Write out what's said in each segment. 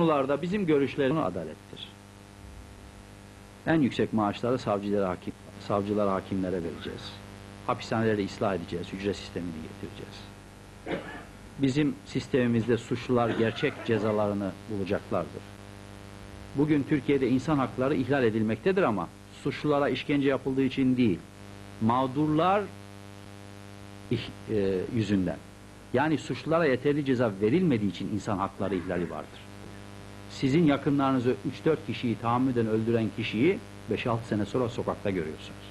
konularda bizim görüşlerimiz adalettir. En yüksek maaşları savcılara, hakim, savcılara, hakimlere vereceğiz. Hapishaneleri ıslah edeceğiz, hücre sistemini getireceğiz. Bizim sistemimizde suçlular gerçek cezalarını bulacaklardır. Bugün Türkiye'de insan hakları ihlal edilmektedir ama suçlulara işkence yapıldığı için değil, mağdurlar e, yüzünden. Yani suçlulara yeterli ceza verilmediği için insan hakları ihlali vardır. Sizin yakınlarınızı 3-4 kişiyi tahammüden öldüren kişiyi 5-6 sene sonra sokakta görüyorsunuz.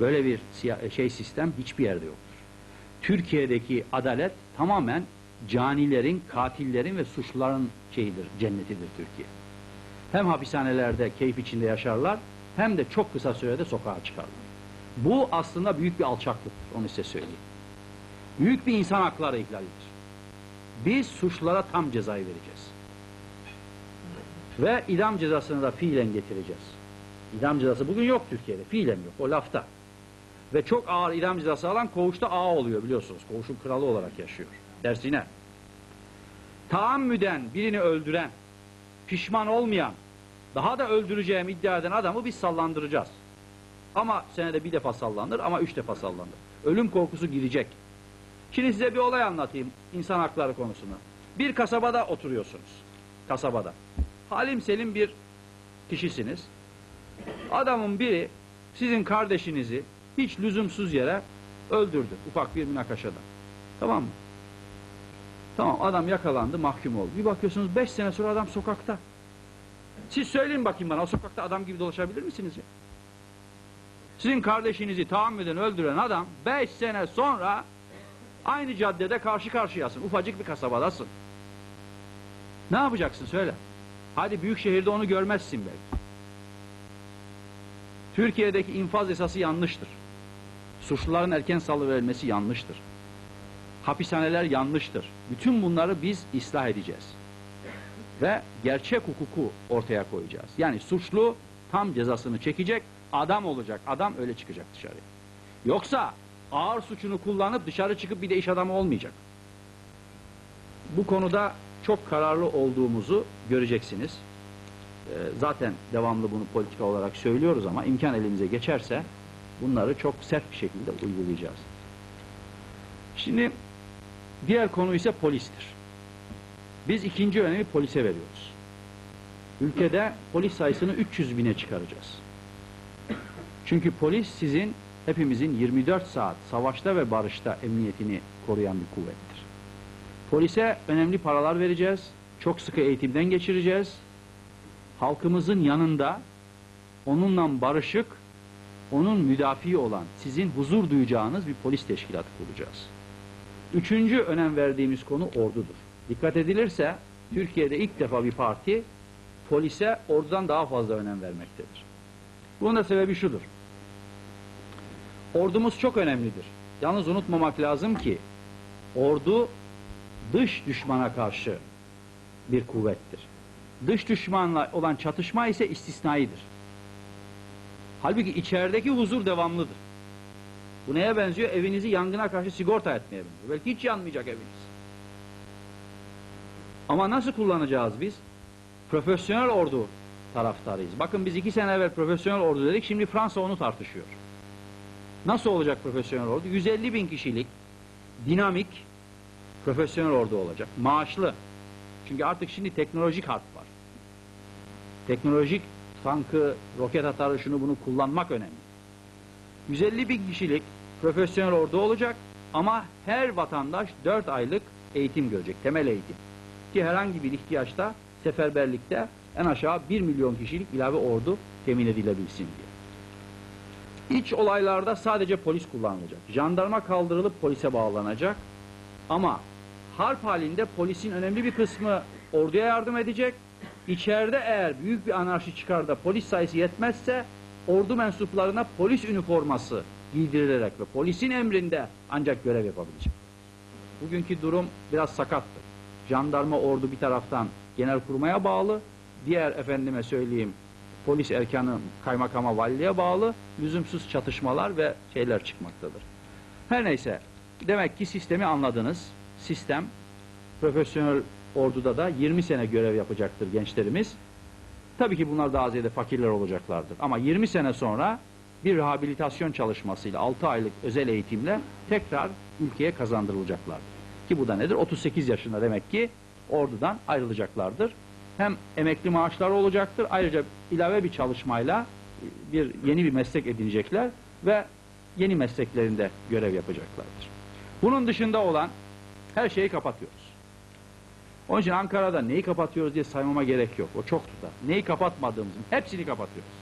Böyle bir siya- şey sistem hiçbir yerde yoktur. Türkiye'deki adalet tamamen canilerin, katillerin ve suçluların şeyidir, cennetidir Türkiye. Hem hapishanelerde keyif içinde yaşarlar hem de çok kısa sürede sokağa çıkarlar. Bu aslında büyük bir alçaklıktır, onu size söyleyeyim. Büyük bir insan hakları ihlalidir. Biz suçlulara tam cezayı vereceğiz. Ve idam cezasını da fiilen getireceğiz. İdam cezası bugün yok Türkiye'de. Fiilen yok. O lafta. Ve çok ağır idam cezası alan koğuşta ağa oluyor biliyorsunuz. Koğuşun kralı olarak yaşıyor. Dersine. Taammüden birini öldüren, pişman olmayan, daha da öldüreceğim iddia eden adamı biz sallandıracağız. Ama senede bir defa sallanır ama üç defa sallanır. Ölüm korkusu girecek. Şimdi size bir olay anlatayım insan hakları konusunu. Bir kasabada oturuyorsunuz. Kasabada. Halim selim bir kişisiniz. Adamın biri sizin kardeşinizi hiç lüzumsuz yere öldürdü. Ufak bir münakaşada. Tamam mı? Tamam adam yakalandı mahkum oldu. Bir bakıyorsunuz beş sene sonra adam sokakta. Siz söyleyin bakayım bana o sokakta adam gibi dolaşabilir misiniz? Sizin kardeşinizi tahammüden öldüren adam beş sene sonra aynı caddede karşı karşıyasın. Ufacık bir kasabadasın. Ne yapacaksın söyle. Hadi büyük şehirde onu görmezsin belki. Türkiye'deki infaz esası yanlıştır. Suçluların erken salıverilmesi yanlıştır. Hapishaneler yanlıştır. Bütün bunları biz ıslah edeceğiz. Ve gerçek hukuku ortaya koyacağız. Yani suçlu tam cezasını çekecek, adam olacak. Adam öyle çıkacak dışarıya. Yoksa ağır suçunu kullanıp dışarı çıkıp bir de iş adamı olmayacak. Bu konuda çok kararlı olduğumuzu göreceksiniz. Ee, zaten devamlı bunu politika olarak söylüyoruz ama imkan elimize geçerse bunları çok sert bir şekilde uygulayacağız. Şimdi diğer konu ise polistir. Biz ikinci önemi polise veriyoruz. Ülkede polis sayısını 300 bine çıkaracağız. Çünkü polis sizin hepimizin 24 saat savaşta ve barışta emniyetini koruyan bir kuvvettir. Polise önemli paralar vereceğiz. Çok sıkı eğitimden geçireceğiz. Halkımızın yanında onunla barışık, onun müdafi olan, sizin huzur duyacağınız bir polis teşkilatı kuracağız. Üçüncü önem verdiğimiz konu ordudur. Dikkat edilirse Türkiye'de ilk defa bir parti polise ordudan daha fazla önem vermektedir. Bunun da sebebi şudur. Ordumuz çok önemlidir. Yalnız unutmamak lazım ki ordu dış düşmana karşı bir kuvvettir. Dış düşmanla olan çatışma ise istisnaidir. Halbuki içerideki huzur devamlıdır. Bu neye benziyor? Evinizi yangına karşı sigorta etmeye benziyor. Belki hiç yanmayacak eviniz. Ama nasıl kullanacağız biz? Profesyonel ordu taraftarıyız. Bakın biz iki sene evvel profesyonel ordu dedik, şimdi Fransa onu tartışıyor. Nasıl olacak profesyonel ordu? 150 bin kişilik, dinamik, profesyonel ordu olacak. Maaşlı. Çünkü artık şimdi teknolojik harp var. Teknolojik tankı, roket atarı şunu bunu kullanmak önemli. 150 bin kişilik profesyonel ordu olacak ama her vatandaş 4 aylık eğitim görecek, temel eğitim. Ki herhangi bir ihtiyaçta, seferberlikte en aşağı 1 milyon kişilik ilave ordu temin edilebilsin diye. İç olaylarda sadece polis kullanılacak. Jandarma kaldırılıp polise bağlanacak. Ama harp halinde polisin önemli bir kısmı orduya yardım edecek. İçeride eğer büyük bir anarşi çıkar da polis sayısı yetmezse ordu mensuplarına polis üniforması giydirilerek ve polisin emrinde ancak görev yapabilecek. Bugünkü durum biraz sakattır. Jandarma ordu bir taraftan genelkurmaya bağlı, diğer efendime söyleyeyim polis erkanı kaymakama valiliğe bağlı lüzumsuz çatışmalar ve şeyler çıkmaktadır. Her neyse demek ki sistemi anladınız. Sistem profesyonel orduda da 20 sene görev yapacaktır gençlerimiz. Tabii ki bunlar daha ziyade fakirler olacaklardır. Ama 20 sene sonra bir rehabilitasyon çalışmasıyla 6 aylık özel eğitimle tekrar ülkeye kazandırılacaklardır. Ki bu da nedir? 38 yaşında demek ki ordudan ayrılacaklardır. Hem emekli maaşları olacaktır. Ayrıca ilave bir çalışmayla bir yeni bir meslek edinecekler ve yeni mesleklerinde görev yapacaklardır. Bunun dışında olan her şeyi kapatıyoruz. Onun için Ankara'da neyi kapatıyoruz diye saymama gerek yok. O çok tutar. Neyi kapatmadığımızın hepsini kapatıyoruz.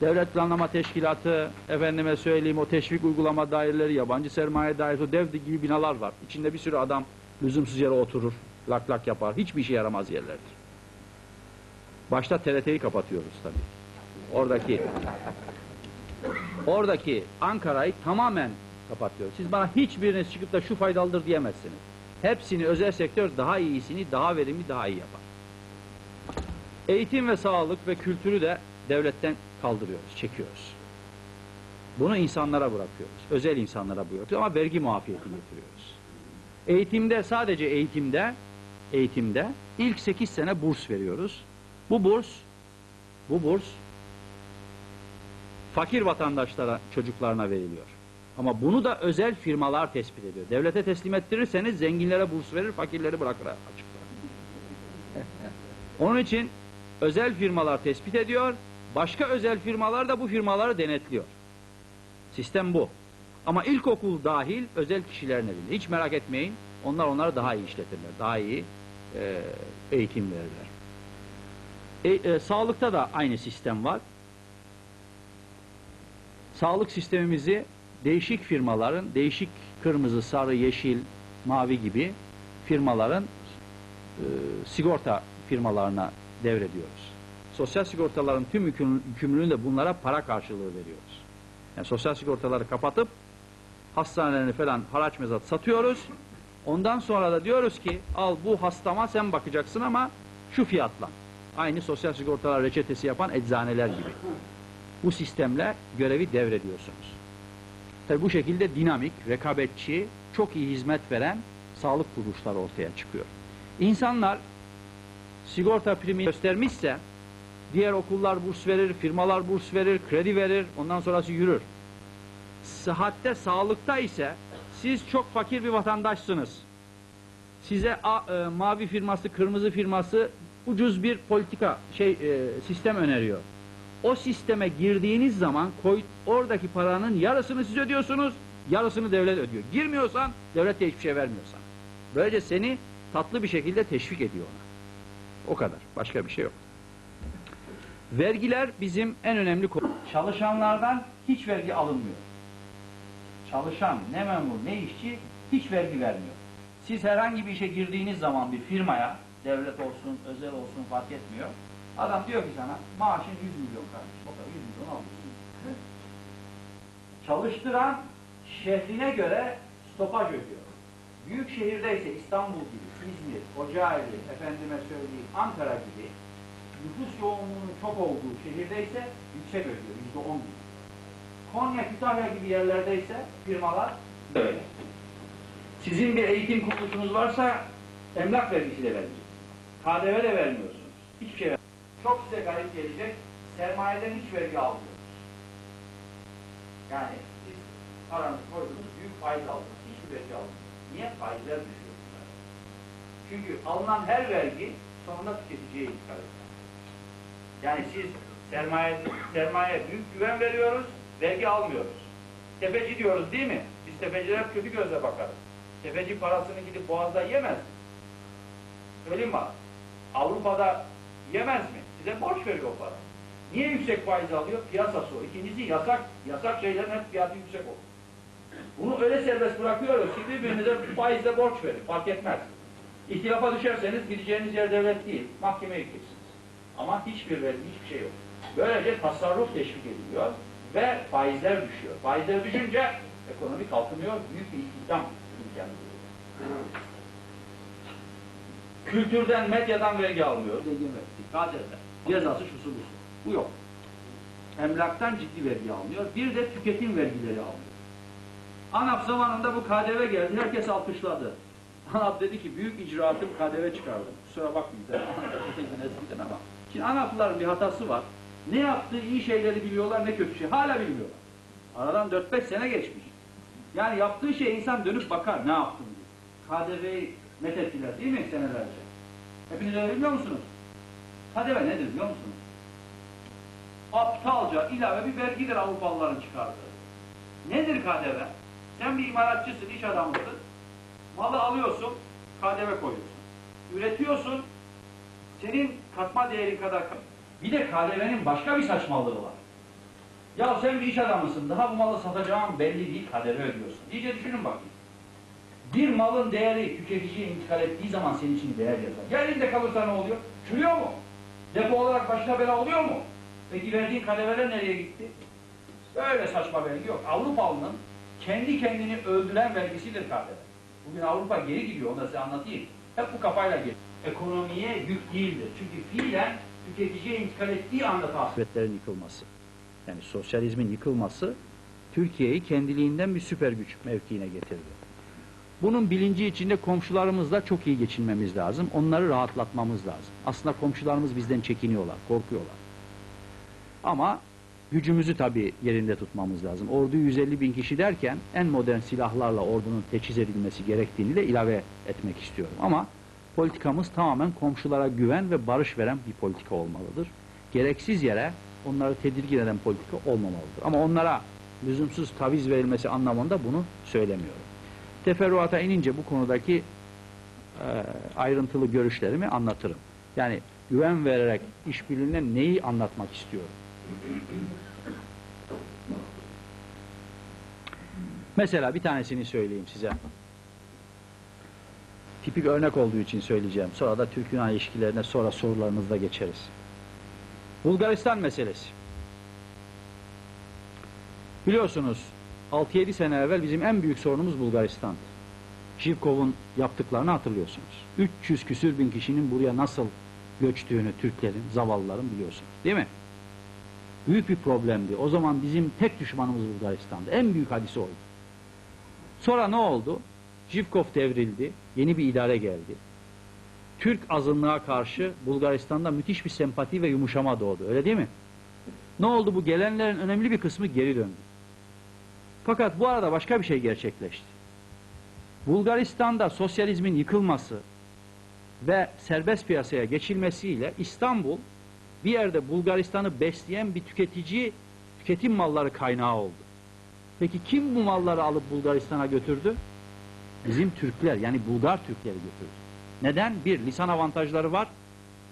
Devlet Planlama Teşkilatı, efendime söyleyeyim o teşvik uygulama daireleri, yabancı sermaye dairesi, o dev gibi binalar var. İçinde bir sürü adam lüzumsuz yere oturur, lak lak yapar. Hiçbir işe yaramaz yerlerdir. Başta TRT'yi kapatıyoruz tabii. Oradaki oradaki Ankara'yı tamamen kapatıyoruz. Siz bana hiçbiriniz çıkıp da şu faydalıdır diyemezsiniz. Hepsini özel sektör daha iyisini, daha verimli, daha iyi yapar. Eğitim ve sağlık ve kültürü de devletten kaldırıyoruz, çekiyoruz. Bunu insanlara bırakıyoruz. Özel insanlara bırakıyoruz ama vergi muafiyetini getiriyoruz. Eğitimde sadece eğitimde eğitimde ilk 8 sene burs veriyoruz. Bu burs bu burs fakir vatandaşlara, çocuklarına veriliyor. Ama bunu da özel firmalar tespit ediyor. Devlete teslim ettirirseniz zenginlere burs verir, fakirleri bırakır açıkta. Onun için özel firmalar tespit ediyor, başka özel firmalar da bu firmaları denetliyor. Sistem bu. Ama ilkokul dahil özel kişilerin elinde. Hiç merak etmeyin. Onlar onları daha iyi işletirler. Daha iyi e, eğitim verirler. E, e, sağlıkta da aynı sistem var. Sağlık sistemimizi değişik firmaların, değişik kırmızı, sarı, yeşil, mavi gibi firmaların e, sigorta firmalarına devrediyoruz. Sosyal sigortaların tüm yüküm- yükümlülüğünü de bunlara para karşılığı veriyoruz. Yani sosyal sigortaları kapatıp hastanelerini falan haraç mezat satıyoruz. Ondan sonra da diyoruz ki al bu hastama sen bakacaksın ama şu fiyatla. Aynı sosyal sigortalar reçetesi yapan eczaneler gibi. Bu sistemle görevi devrediyorsunuz. Tabii bu şekilde dinamik, rekabetçi, çok iyi hizmet veren sağlık kuruluşları ortaya çıkıyor. İnsanlar sigorta primi göstermişse diğer okullar burs verir, firmalar burs verir, kredi verir, ondan sonrası yürür. Sıhhatte, sağlıkta ise siz çok fakir bir vatandaşsınız. Size a- e, mavi firması, kırmızı firması ucuz bir politika şey e, sistem öneriyor. O sisteme girdiğiniz zaman koy, oradaki paranın yarısını siz ödüyorsunuz, yarısını devlet ödüyor. Girmiyorsan devlet de hiçbir şey vermiyorsan. Böylece seni tatlı bir şekilde teşvik ediyor ona. O kadar. Başka bir şey yok. Vergiler bizim en önemli konu. Çalışanlardan hiç vergi alınmıyor. Çalışan, ne memur, ne işçi hiç vergi vermiyor. Siz herhangi bir işe girdiğiniz zaman bir firmaya, devlet olsun, özel olsun fark etmiyor. Adam diyor ki sana, maaşın 100 milyon kardeşim. O kadar 100 milyon alıyorsun. Çalıştıran şehrine göre stopaj ödüyor. Büyük şehirdeyse İstanbul gibi, İzmir, Kocaeli, efendime söyleyeyim Ankara gibi nüfus yoğunluğunun çok olduğu şehirdeyse yüksek ödüyor, yüzde on gibi. Konya, Kütahya gibi yerlerdeyse firmalar böyle. Sizin bir eğitim kuruluşunuz varsa emlak vergisi de verecek. KDV de vermiyorsunuz. Hiçbir şey vermiyorsunuz. Çok size garip gelecek. Sermayeden hiç vergi almıyorsunuz. Yani siz paranızı koydunuz, büyük faiz aldınız. Hiçbir vergi almıyorsunuz. Niye? Faizler düşüyor. Çünkü alınan her vergi sonunda tüketiciye intikal ediyor. Yani siz sermaye, sermaye büyük güven veriyoruz, vergi almıyoruz. Tefeci diyoruz değil mi? Biz tefecilere hep kötü gözle bakarız. Tefeci parasını gidip boğazda yemez. Söyleyeyim bana. Avrupa'da yemez mi? Size borç veriyor o para. Niye yüksek faiz alıyor? Piyasası o. İkincisi yasak. Yasak şeylerin hep fiyatı yüksek olur. Bunu öyle serbest bırakıyoruz ki birbirinize faizle borç verin. Fark etmez. İhtilafa düşerseniz gideceğiniz yer devlet değil. Mahkemeye gideceksiniz. Ama hiçbir vergi, hiçbir şey yok. Böylece tasarruf teşvik ediliyor ve faizler düşüyor. Faizler düşünce ekonomi kalkınıyor, büyük bir istihdam imkanı. Kültürden, medyadan vergi almıyor. Vergisi, KDV, cezası şusu busu. Bu yok. Emlaktan ciddi vergi almıyor. Bir de tüketim vergileri almıyor. ANAP zamanında bu KDV geldi, herkes alkışladı. ANAP dedi ki büyük icraatım KDV çıkardım. Kusura bakmayın ama. Şimdi ANAP'ların bir hatası var. Ne yaptığı iyi şeyleri biliyorlar ne kötü şey. Hala bilmiyorlar. Aradan 4-5 sene geçmiş. Yani yaptığı şey insan dönüp bakar ne yaptım diye. KDV'yi net ettiler değil mi senelerce? Hepiniz öyle bilmiyor musunuz? KDV nedir biliyor musunuz? Aptalca ilave bir vergidir Avrupalıların çıkardığı. Nedir KDV? Sen bir imalatçısın, iş adamısın. Malı alıyorsun, KDV koyuyorsun. Üretiyorsun, senin katma değeri kadar... Bir de KDV'nin başka bir saçmalığı var. Ya sen bir iş adamısın, daha bu malı satacağın belli değil, KDV ödüyorsun. İyice düşünün bakayım. Bir malın değeri tüketiciye intikal ettiği zaman senin için değer yazar. Ya elinde kalırsa ne oluyor? Çürüyor mu? Depo olarak başına bela oluyor mu? Peki verdiğin KDV'ler nereye gitti? Böyle saçma vergi yok. Avrupalının kendi kendini öldüren vergisidir KDV. Bugün Avrupa geri gidiyor, onu da size anlatayım. Hep bu kafayla geliyor. Ekonomiye yük değildir. Çünkü fiilen tüketiciye intikal ettiği anda tasvetlerin yıkılması. Yani sosyalizmin yıkılması Türkiye'yi kendiliğinden bir süper güç mevkiine getirdi. Bunun bilinci içinde komşularımızla çok iyi geçinmemiz lazım. Onları rahatlatmamız lazım. Aslında komşularımız bizden çekiniyorlar, korkuyorlar. Ama gücümüzü tabii yerinde tutmamız lazım. Ordu 150 bin kişi derken en modern silahlarla ordunun teçhiz edilmesi gerektiğini de ilave etmek istiyorum. Ama politikamız tamamen komşulara güven ve barış veren bir politika olmalıdır. Gereksiz yere onları tedirgin eden politika olmamalıdır. Ama onlara lüzumsuz taviz verilmesi anlamında bunu söylemiyorum. Teferruata inince bu konudaki e, ayrıntılı görüşlerimi anlatırım. Yani güven vererek işbirliğine neyi anlatmak istiyorum? Mesela bir tanesini söyleyeyim size. Tipik örnek olduğu için söyleyeceğim. Sonra da Türk-Yunan ilişkilerine sonra sorularınızda geçeriz. Bulgaristan meselesi. Biliyorsunuz 6-7 sene evvel bizim en büyük sorunumuz Bulgaristan'dı. Jivkov'un yaptıklarını hatırlıyorsunuz. 300 küsür bin kişinin buraya nasıl göçtüğünü Türklerin, zavallıların biliyorsunuz. Değil mi? Büyük bir problemdi. O zaman bizim tek düşmanımız Bulgaristan'dı. En büyük hadisi oydu. Sonra ne oldu? Jivkov devrildi. Yeni bir idare geldi. Türk azınlığa karşı Bulgaristan'da müthiş bir sempati ve yumuşama doğdu. Öyle değil mi? Ne oldu? Bu gelenlerin önemli bir kısmı geri döndü. Fakat bu arada başka bir şey gerçekleşti. Bulgaristan'da sosyalizmin yıkılması ve serbest piyasaya geçilmesiyle İstanbul bir yerde Bulgaristan'ı besleyen bir tüketici, tüketim malları kaynağı oldu. Peki kim bu malları alıp Bulgaristan'a götürdü? Bizim Türkler yani Bulgar Türkleri götürdü. Neden? Bir, lisan avantajları var.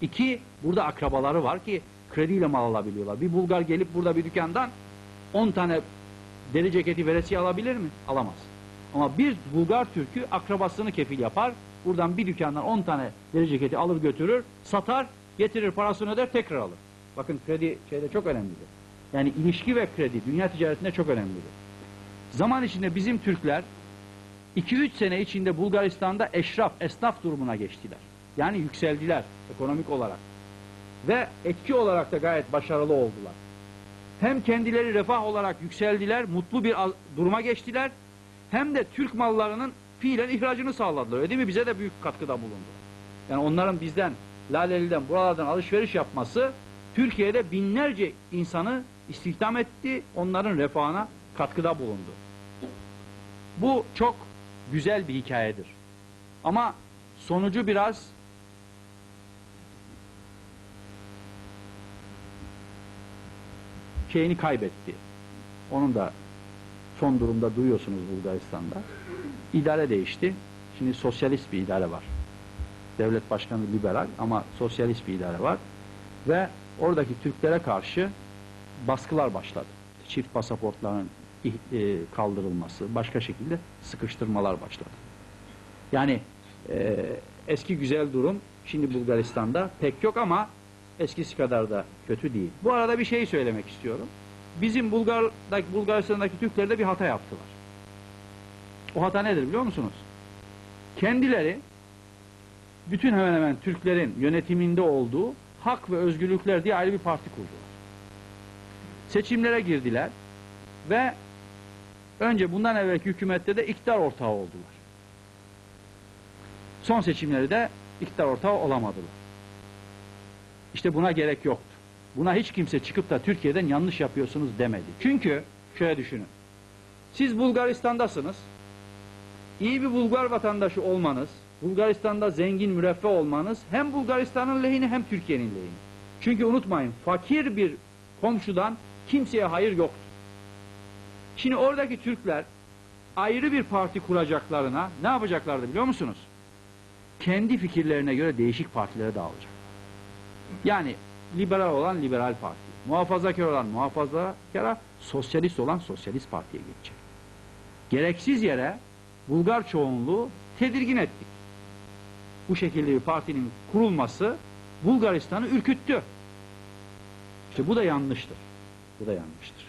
İki, burada akrabaları var ki krediyle mal alabiliyorlar. Bir Bulgar gelip burada bir dükkandan 10 tane deri ceketi veresiye alabilir mi? Alamaz. Ama bir Bulgar Türk'ü akrabasını kefil yapar. Buradan bir dükkandan 10 tane deri ceketi alır götürür, satar, getirir parasını öder tekrar alır. Bakın kredi şeyde çok önemlidir. Yani ilişki ve kredi dünya ticaretinde çok önemlidir. Zaman içinde bizim Türkler 2-3 sene içinde Bulgaristan'da eşraf, esnaf durumuna geçtiler. Yani yükseldiler ekonomik olarak. Ve etki olarak da gayet başarılı oldular. Hem kendileri refah olarak yükseldiler, mutlu bir duruma geçtiler. Hem de Türk mallarının fiilen ihracını sağladılar. Öyle değil mi? Bize de büyük katkıda bulundu. Yani onların bizden, Laleli'den, buralardan alışveriş yapması Türkiye'de binlerce insanı istihdam etti, onların refahına katkıda bulundu. Bu çok güzel bir hikayedir. Ama sonucu biraz şeyini kaybetti. Onun da son durumda duyuyorsunuz Bulgaristan'da. İdare değişti. Şimdi sosyalist bir idare var. Devlet başkanı liberal ama sosyalist bir idare var. Ve oradaki Türklere karşı baskılar başladı. Çift pasaportların e, kaldırılması, başka şekilde sıkıştırmalar başladı. Yani e, eski güzel durum şimdi Bulgaristan'da pek yok ama eskisi kadar da kötü değil. Bu arada bir şey söylemek istiyorum. Bizim Bulgar'daki, Bulgaristan'daki Türkler de bir hata yaptılar. O hata nedir biliyor musunuz? Kendileri bütün hemen hemen Türklerin yönetiminde olduğu Hak ve Özgürlükler diye ayrı bir parti kurdular. Seçimlere girdiler ve önce bundan evvelki hükümette de iktidar ortağı oldular. Son seçimleri de iktidar ortağı olamadılar. İşte buna gerek yoktu. Buna hiç kimse çıkıp da Türkiye'den yanlış yapıyorsunuz demedi. Çünkü şöyle düşünün. Siz Bulgaristan'dasınız. İyi bir Bulgar vatandaşı olmanız, Bulgaristan'da zengin müreffeh olmanız hem Bulgaristan'ın lehine hem Türkiye'nin lehine. Çünkü unutmayın fakir bir komşudan kimseye hayır yoktur. Şimdi oradaki Türkler ayrı bir parti kuracaklarına ne yapacaklardı biliyor musunuz? Kendi fikirlerine göre değişik partilere dağılacak. Yani liberal olan liberal parti, muhafazakar olan muhafazakara, sosyalist olan sosyalist partiye geçecek. Gereksiz yere Bulgar çoğunluğu tedirgin ettik. Bu şekilde bir partinin kurulması Bulgaristan'ı ürküttü. İşte bu da yanlıştır. Bu da yanlıştır.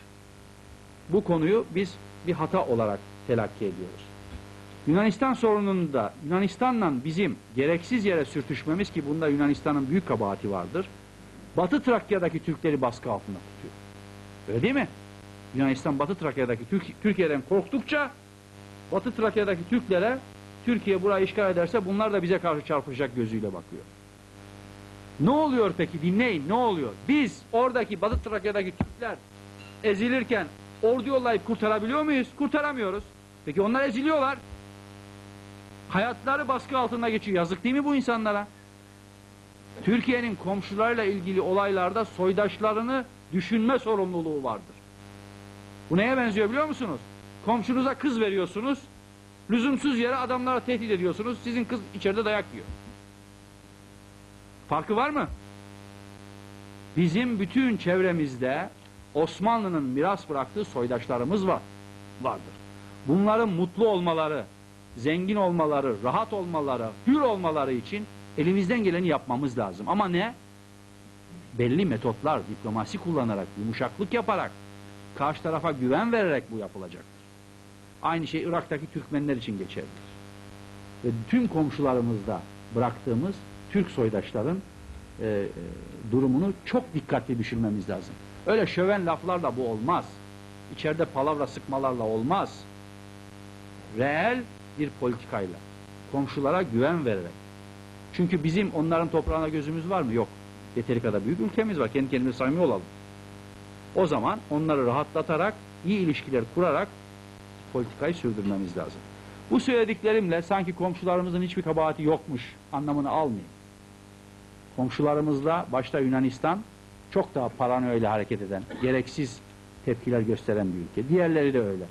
Bu konuyu biz bir hata olarak telakki ediyoruz. Yunanistan sorununda Yunanistan'la bizim gereksiz yere sürtüşmemiz ki bunda Yunanistan'ın büyük kabahati vardır. Batı Trakya'daki Türkleri baskı altında tutuyor. Öyle değil mi? Yunanistan Batı Trakya'daki Türk, Türkiye'den korktukça Batı Trakya'daki Türklere Türkiye burayı işgal ederse bunlar da bize karşı çarpışacak gözüyle bakıyor. Ne oluyor peki dinleyin ne oluyor? Biz oradaki Batı Trakya'daki Türkler ezilirken ordu yollayıp kurtarabiliyor muyuz? Kurtaramıyoruz. Peki onlar eziliyorlar. Hayatları baskı altında geçiyor. Yazık değil mi bu insanlara? Türkiye'nin komşularıyla ilgili olaylarda soydaşlarını düşünme sorumluluğu vardır. Bu neye benziyor biliyor musunuz? Komşunuza kız veriyorsunuz. Lüzumsuz yere adamlara tehdit ediyorsunuz. Sizin kız içeride dayak yiyor. Farkı var mı? Bizim bütün çevremizde Osmanlı'nın miras bıraktığı soydaşlarımız var. Vardır. Bunların mutlu olmaları, zengin olmaları, rahat olmaları, hür olmaları için elimizden geleni yapmamız lazım. Ama ne? Belli metotlar, diplomasi kullanarak, yumuşaklık yaparak, karşı tarafa güven vererek bu yapılacaktır. Aynı şey Irak'taki Türkmenler için geçerlidir. Ve tüm komşularımızda bıraktığımız Türk soydaşların e, e, durumunu çok dikkatli düşünmemiz lazım. Öyle şöven laflarla bu olmaz. İçeride palavra sıkmalarla olmaz. Reel bir politikayla, komşulara güven vererek. Çünkü bizim onların toprağına gözümüz var mı? Yok. Yeteri kadar büyük ülkemiz var. Kendi kendimize samimi olalım. O zaman onları rahatlatarak, iyi ilişkiler kurarak politikayı sürdürmemiz lazım. Bu söylediklerimle sanki komşularımızın hiçbir kabahati yokmuş anlamını almayın. Komşularımızla başta Yunanistan çok daha paranoyla hareket eden, gereksiz tepkiler gösteren bir ülke. Diğerleri de öyle.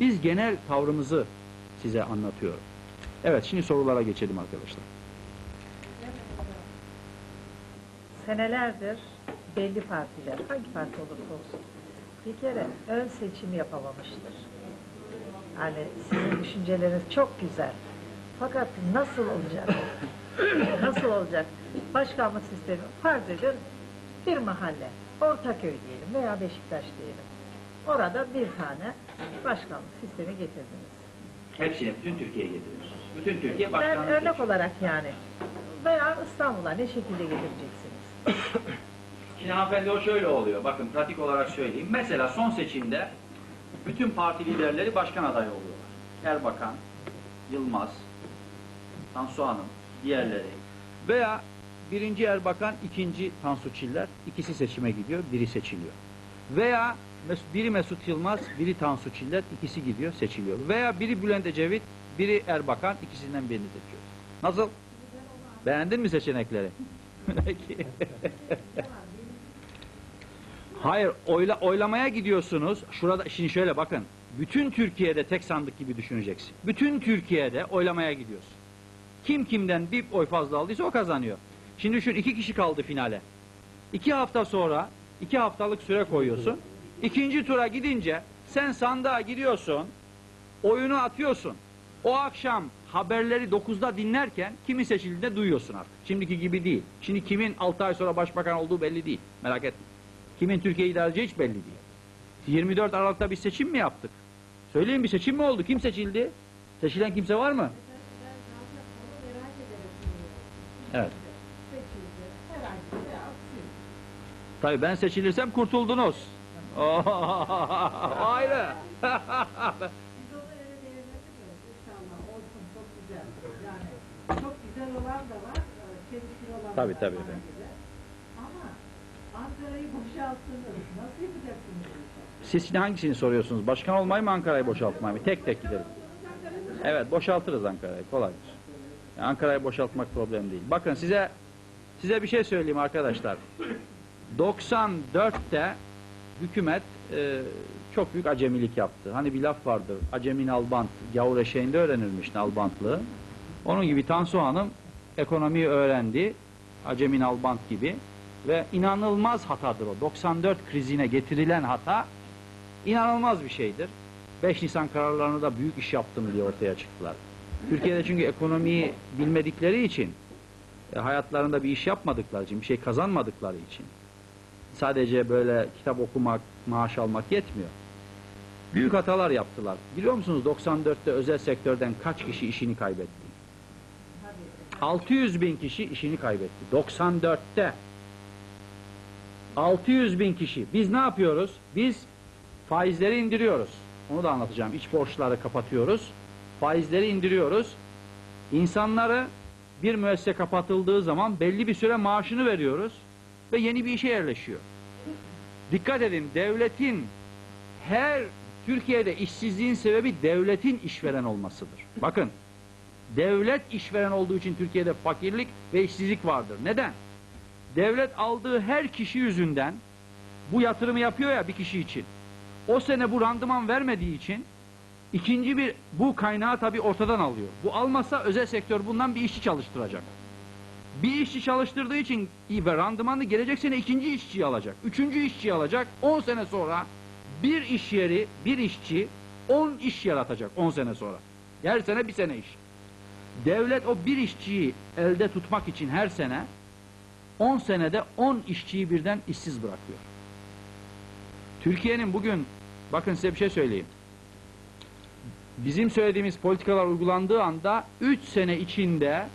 Biz genel tavrımızı size anlatıyorum. Evet şimdi sorulara geçelim arkadaşlar. Senelerdir belli partiler, hangi parti olursa olsun, bir kere ön seçim yapamamıştır. Yani sizin düşünceleriniz çok güzel. Fakat nasıl olacak? nasıl olacak? Başkanlık sistemi, farz edin bir mahalle, Ortaköy diyelim veya Beşiktaş diyelim. Orada bir tane başkanlık sistemi getirdiniz. Hepsini bütün Türkiye'ye getiriyoruz. Bütün Türkiye Ben örnek olarak yani. Veya İstanbul'a ne şekilde getireceksiniz? Şimdi hanımefendi o şöyle oluyor. Bakın pratik olarak söyleyeyim. Mesela son seçimde bütün parti liderleri başkan adayı oluyorlar. Erbakan, Yılmaz, Tansu Hanım, diğerleri. Veya birinci Erbakan, ikinci Tansu Çiller. ikisi seçime gidiyor, biri seçiliyor. Veya biri Mesut Yılmaz, biri Tansu Çiller, ikisi gidiyor, seçiliyor. Veya biri Bülent Ecevit, biri Erbakan, ikisinden birini seçiyor. Nasıl? Beğendin mi seçenekleri? Hayır, oyla, oylamaya gidiyorsunuz. Şurada şimdi şöyle bakın. Bütün Türkiye'de tek sandık gibi düşüneceksin. Bütün Türkiye'de oylamaya gidiyorsun. Kim kimden bir oy fazla aldıysa o kazanıyor. Şimdi düşün iki kişi kaldı finale. İki hafta sonra iki haftalık süre koyuyorsun. İkinci tura gidince sen sandığa gidiyorsun. Oyunu atıyorsun. O akşam haberleri 9'da dinlerken kimin seçildiğini duyuyorsun artık. Şimdiki gibi değil. Şimdi kimin 6 ay sonra başbakan olduğu belli değil. Merak etme. Kimin Türkiye idare edeceği hiç belli değil. 24 Aralık'ta bir seçim mi yaptık? Söyleyin bir seçim mi oldu? Kim seçildi? Seçilen kimse var mı? Evet. Tabii ben seçilirsem kurtuldunuz. O ayrı. Tabii, tabii efendim. Ama Ankara'yı boşalttınız. Nasıl yapacaksınız? Siz şimdi hangisini soruyorsunuz? Başkan olmayı mı Ankara'yı boşaltmayı mı? Tek tek gidelim. Evet boşaltırız Ankara'yı kolaydır. Yani Ankara'yı boşaltmak problem değil. Bakın size size bir şey söyleyeyim arkadaşlar. 94'te hükümet e, çok büyük acemilik yaptı. Hani bir laf vardır. Acemin albant, gavur eşeğinde öğrenilmiş nalbantlığı. Onun gibi Tansu Hanım ekonomiyi öğrendi. Acemin albant gibi. Ve inanılmaz hatadır o. 94 krizine getirilen hata inanılmaz bir şeydir. 5 Nisan kararlarını da büyük iş yaptım diye ortaya çıktılar. Türkiye'de çünkü ekonomiyi bilmedikleri için, e, hayatlarında bir iş yapmadıkları için, bir şey kazanmadıkları için, sadece böyle kitap okumak, maaş almak yetmiyor. Büyük hatalar yaptılar. Biliyor musunuz 94'te özel sektörden kaç kişi işini kaybetti? 600 bin kişi işini kaybetti. 94'te. 600 bin kişi. Biz ne yapıyoruz? Biz faizleri indiriyoruz. Onu da anlatacağım. İç borçları kapatıyoruz. Faizleri indiriyoruz. İnsanları bir müessese kapatıldığı zaman belli bir süre maaşını veriyoruz ve yeni bir işe yerleşiyor. Dikkat edin devletin her Türkiye'de işsizliğin sebebi devletin işveren olmasıdır. Bakın devlet işveren olduğu için Türkiye'de fakirlik ve işsizlik vardır. Neden? Devlet aldığı her kişi yüzünden bu yatırımı yapıyor ya bir kişi için. O sene bu randıman vermediği için ikinci bir bu kaynağı tabii ortadan alıyor. Bu almasa özel sektör bundan bir işçi çalıştıracak. Bir işçi çalıştırdığı için ve randımanı gelecek sene ikinci işçiyi alacak. Üçüncü işçiyi alacak. 10 sene sonra bir iş yeri, bir işçi 10 iş yaratacak 10 sene sonra. Her sene bir sene iş. Devlet o bir işçiyi elde tutmak için her sene 10 senede 10 işçiyi birden işsiz bırakıyor. Türkiye'nin bugün bakın size bir şey söyleyeyim. Bizim söylediğimiz politikalar uygulandığı anda 3 sene içinde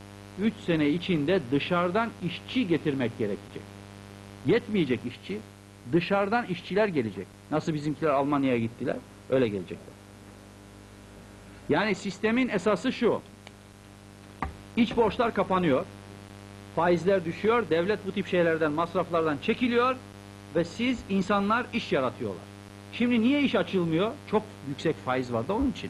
3 sene içinde dışarıdan işçi getirmek gerekecek. Yetmeyecek işçi. Dışarıdan işçiler gelecek. Nasıl bizimkiler Almanya'ya gittiler? Öyle gelecekler. Yani sistemin esası şu. İç borçlar kapanıyor. Faizler düşüyor. Devlet bu tip şeylerden, masraflardan çekiliyor ve siz insanlar iş yaratıyorlar. Şimdi niye iş açılmıyor? Çok yüksek faiz var da onun için.